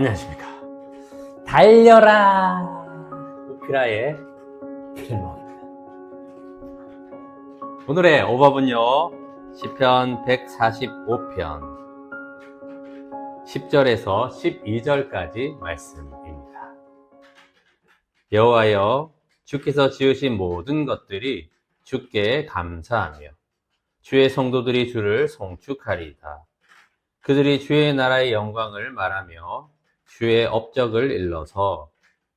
안녕하십니까. 달려라! 오피라의 필모입니다. 오늘의 오밥은요, 시편 145편, 10절에서 12절까지 말씀입니다. 여호와여, 주께서 지으신 모든 것들이 주께 감사하며, 주의 성도들이 주를 송축하리이다. 그들이 주의 나라의 영광을 말하며 주의 업적을 일러서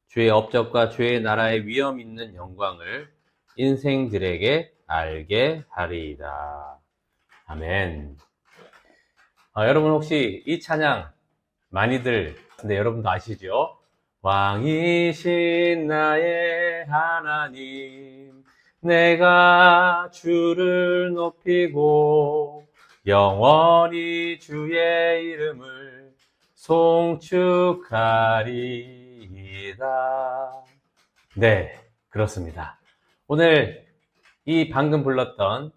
주의 업적과 주의 나라의 위엄 있는 영광을 인생들에게 알게 하리이다. 아멘. 아, 여러분 혹시 이 찬양 많이들 근데 여러분도 아시죠? 왕이신 나의 하나님 내가 주를 높이고 영원히 주의 이름을 송축하리이다. 네, 그렇습니다. 오늘 이 방금 불렀던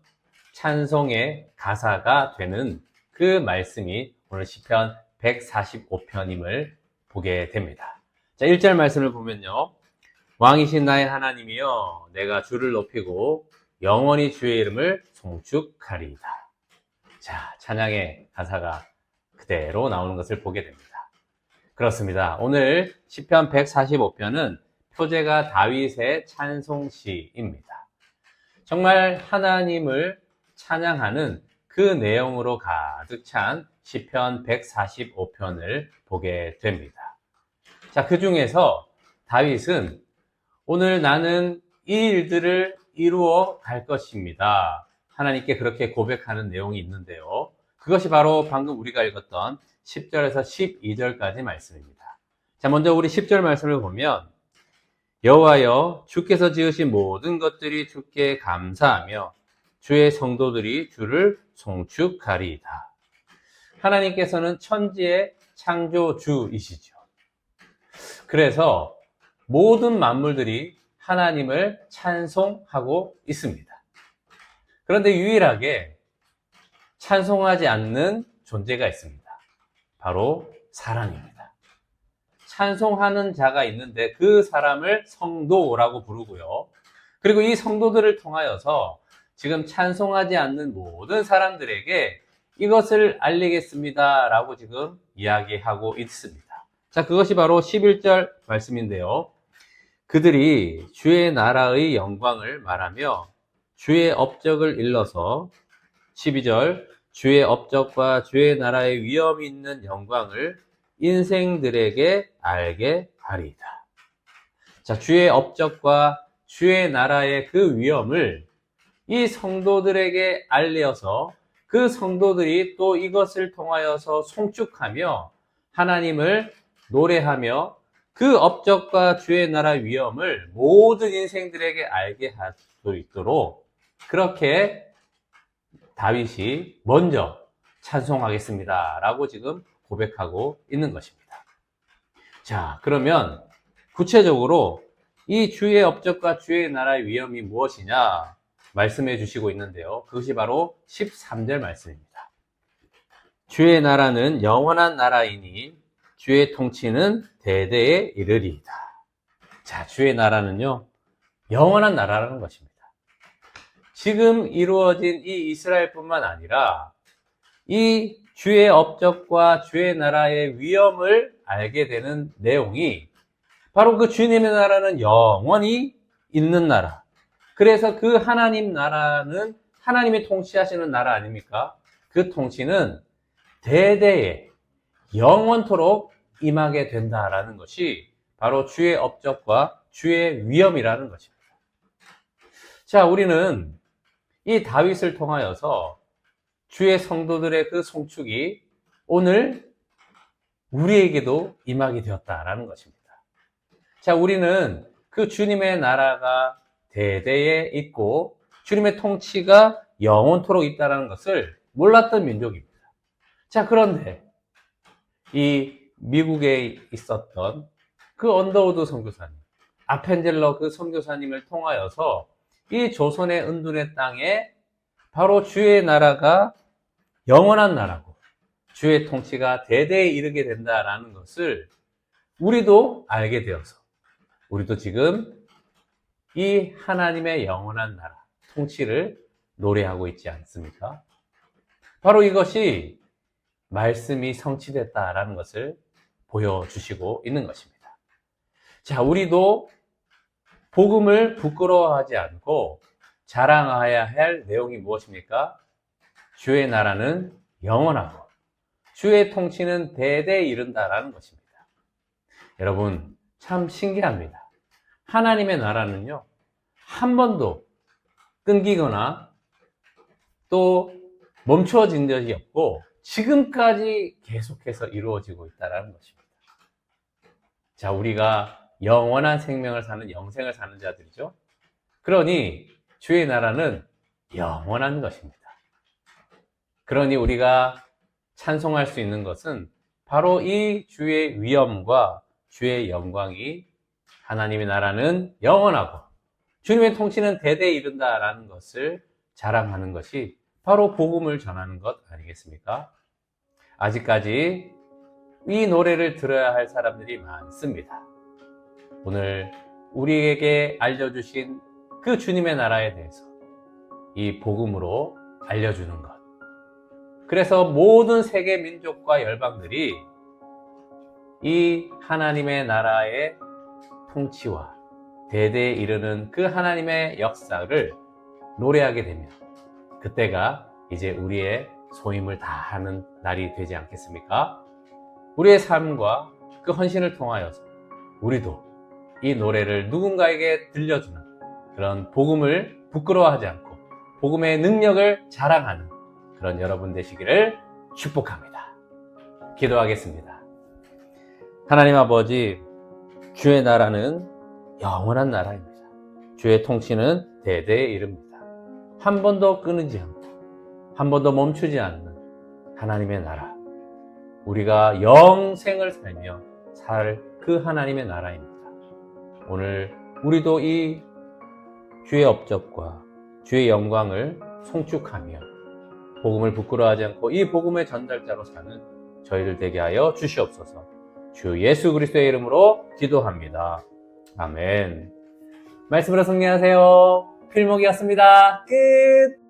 찬송의 가사가 되는 그 말씀이 오늘 시편 145편임을 보게 됩니다. 자, 1절 말씀을 보면요. 왕이신 나의 하나님이여 내가 주를 높이고 영원히 주의 이름을 송축하리이다. 자, 찬양의 가사가 그대로 나오는 것을 보게 됩니다. 그렇습니다. 오늘 시편 145편은 표제가 다윗의 찬송시입니다. 정말 하나님을 찬양하는 그 내용으로 가득 찬 시편 145편을 보게 됩니다. 자, 그 중에서 다윗은 오늘 나는 이 일들을 이루어 갈 것입니다. 하나님께 그렇게 고백하는 내용이 있는데요. 그것이 바로 방금 우리가 읽었던 10절에서 12절까지 말씀입니다. 자, 먼저 우리 10절 말씀을 보면 여호와여 주께서 지으신 모든 것들이 주께 감사하며 주의 성도들이 주를 송축하리이다. 하나님께서는 천지의 창조주이시죠. 그래서 모든 만물들이 하나님을 찬송하고 있습니다. 그런데 유일하게 찬송하지 않는 존재가 있습니다. 바로 사람입니다. 찬송하는 자가 있는데 그 사람을 성도라고 부르고요. 그리고 이 성도들을 통하여서 지금 찬송하지 않는 모든 사람들에게 이것을 알리겠습니다. 라고 지금 이야기하고 있습니다. 자, 그것이 바로 11절 말씀인데요. 그들이 주의 나라의 영광을 말하며 주의 업적을 일러서 12절 주의 업적과 주의 나라의 위엄이 있는 영광을 인생들에게 알게 하리이다. 자, 주의 업적과 주의 나라의 그 위엄을 이 성도들에게 알려서 그 성도들이 또 이것을 통하여서 송축하며 하나님을 노래하며 그 업적과 주의 나라 위엄을 모든 인생들에게 알게 할 수 있도록 그렇게 다윗이 먼저 찬송하겠습니다. 라고 지금 고백하고 있는 것입니다. 자, 그러면 구체적으로 이 주의 업적과 주의 나라의 위엄이 무엇이냐 말씀해 주시고 있는데요. 그것이 바로 13절 말씀입니다. 주의 나라는 영원한 나라이니 주의 통치는 대대에 이르리이다. 자, 주의 나라는요, 영원한 나라라는 것입니다. 지금 이루어진 이 이스라엘뿐만 아니라 이 주의 업적과 주의 나라의 위엄을 알게 되는 내용이 바로 그 주님의 나라는 영원히 있는 나라. 그래서 그 하나님 나라는 하나님이 통치하시는 나라 아닙니까? 그 통치는 대대에 영원토록 임하게 된다라는 것이 바로 주의 업적과 주의 위엄이라는 것입니다. 자, 우리는 이 다윗을 통하여서 주의 성도들의 그 송축이 오늘 우리에게도 임하게 되었다라는 것입니다. 자, 우리는 그 주님의 나라가 대대에 있고 주님의 통치가 영원토록 있다는 것을 몰랐던 민족입니다. 자, 그런데 이 미국에 있었던 그 언더우드 선교사님, 아펜젤러 그 선교사님을 통하여서 이 조선의 은둔의 땅에 바로 주의 나라가 영원한 나라고 주의 통치가 대대에 이르게 된다라는 것을 우리도 알게 되어서 우리도 지금 이 하나님의 영원한 나라, 통치를 노래하고 있지 않습니까? 바로 이것이 말씀이 성취됐다라는 것을 보여주시고 있는 것입니다. 자, 우리도 복음을 부끄러워하지 않고 자랑해야 할 내용이 무엇입니까? 주의 나라는 영원하고 주의 통치는 대대에 이른다라는 것입니다. 여러분, 참 신기합니다. 하나님의 나라는요, 한 번도 끊기거나 또 멈추어진 적이 없고 지금까지 계속해서 이루어지고 있다는 것입니다. 자, 우리가 영원한 생명을 사는 영생을 사는 자들이죠. 그러니 주의 나라는 영원한 것입니다. 그러니 우리가 찬송할 수 있는 것은 바로 이 주의 위엄과 주의 영광이 하나님의 나라는 영원하고 주님의 통치는 대대에 이른다라는 것을 자랑하는 것이 바로 복음을 전하는 것 아니겠습니까? 아직까지 이 노래를 들어야 할 사람들이 많습니다. 오늘 우리에게 알려주신 그 주님의 나라에 대해서 이 복음으로 알려주는 것. 그래서 모든 세계 민족과 열방들이 이 하나님의 나라의 통치와 대대에 이르는 그 하나님의 역사를 노래하게 되면 그때가 이제 우리의 소임을 다하는 날이 되지 않겠습니까? 우리의 삶과 그 헌신을 통하여서 우리도 이 노래를 누군가에게 들려주는 그런 복음을 부끄러워하지 않고 복음의 능력을 자랑하는 그런 여러분 되시기를 축복합니다. 기도하겠습니다. 하나님 아버지, 주의 나라는 영원한 나라입니다. 주의 통치는 대대에 이릅니다. 한 번도 끊이지 않고 한 번도 멈추지 않는 하나님의 나라. 우리가 영생을 살며 살 그 하나님의 나라입니다. 오늘 우리도 이 주의 업적과 주의 영광을 송축하며 복음을 부끄러워하지 않고 이 복음의 전달자로 사는 저희들 되게 하여 주시옵소서. 주 예수 그리스도의 이름으로 기도합니다. 아멘. 말씀으로 승리하세요. 필목이었습니다. 끝.